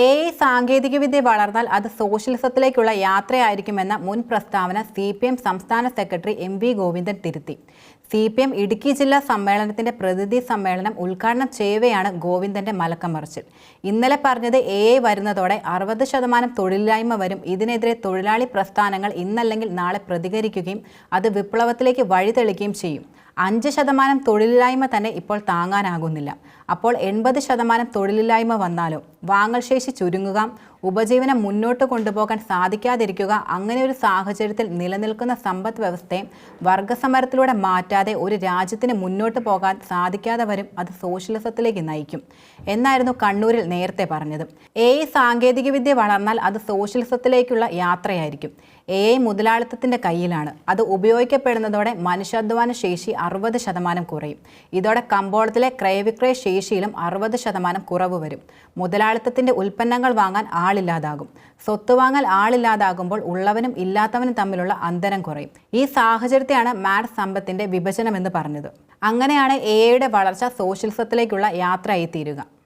A I സാങ്കേതികവിദ്യ വളർന്നാൽ അത് സോഷ്യലിസത്തിലേക്കുള്ള യാത്രയായിരിക്കുമെന്ന മുൻ പ്രസ്താവന സി പി എം സംസ്ഥാന സെക്രട്ടറി എം വി ഗോവിന്ദൻ തിരുത്തി. സി പി എം ഇടുക്കി ജില്ലാ സമ്മേളനത്തിന്റെ പ്രതിനിധി സമ്മേളനം ഉദ്ഘാടനം ചെയ്യവെയാണ് ഗോവിന്ദന്റെ മലക്കമറിച്ചിൽ. ഇന്നലെ പറഞ്ഞത് എ ഐ വരുന്നതോടെ അറുപത് ശതമാനം തൊഴിലില്ലായ്മ വരും. ഇതിനെതിരെ തൊഴിലാളി പ്രസ്ഥാനങ്ങൾ ഇന്നല്ലെങ്കിൽ നാളെ പ്രതികരിക്കുകയും അത് വിപ്ലവത്തിലേക്ക് വഴിതെളിക്കുകയും ചെയ്യും. അഞ്ച് ശതമാനം തൊഴിലില്ലായ്മ തന്നെ ഇപ്പോൾ താങ്ങാനാകുന്നില്ല. അപ്പോൾ എൺപത് ശതമാനം തൊഴിലില്ലായ്മ വന്നാലോ വാങ്ങൽ ശേഷി ചുരുങ്ങുക ഉപജീവനം മുന്നോട്ട് കൊണ്ടുപോകാൻ സാധിക്കാതിരിക്കുക അങ്ങനെ ഒരു സാഹചര്യത്തിൽ നിലനിൽക്കുന്ന സമ്പദ് വ്യവസ്ഥയെ വർഗസമരത്തിലൂടെ മാറ്റാതെ ഒരു രാജ്യത്തിന് മുന്നോട്ട് പോകാൻ സാധിക്കാതെ വരും അത് സോഷ്യലിസത്തിലേക്ക് നയിക്കും. എന്നായിരുന്നു കണ്ണൂരിൽ നേരത്തെ പറഞ്ഞത്. എ സാങ്കേതികവിദ്യ വളർന്നാൽ അത് സോഷ്യലിസത്തിലേക്കുള്ള യാത്രയായിരിക്കും. എ ഐ മുതലാളിത്തത്തിന്റെ കയ്യിലാണ്. അത് ഉപയോഗിക്കപ്പെടുന്നതോടെ മനുഷ്യാധ്വാന ശേഷി അറുപത് ശതമാനം കുറയും. ഇതോടെ കമ്പോളത്തിലെ ക്രയവിക്രയ ശേഷിയിലും അറുപത് ശതമാനം കുറവ് വരും. മുതലാളിത്തത്തിന്റെ ഉൽപ്പന്നങ്ങൾ വാങ്ങാൻ ആളില്ലാതാകും. സ്വത്ത് വാങ്ങാൻ ആളില്ലാതാകുമ്പോൾ ഉള്ളവനും ഇല്ലാത്തവനും തമ്മിലുള്ള അന്തരം കുറയും. ഈ സാഹചര്യത്തെയാണ് മാഡ് സമ്പത്തിന്റെ വിഭജനം എന്ന് പറഞ്ഞത്. അങ്ങനെയാണ് എ ഐയുടെ വളർച്ച സോഷ്യലിസത്തിലേക്കുള്ള യാത്രയായി തീരുക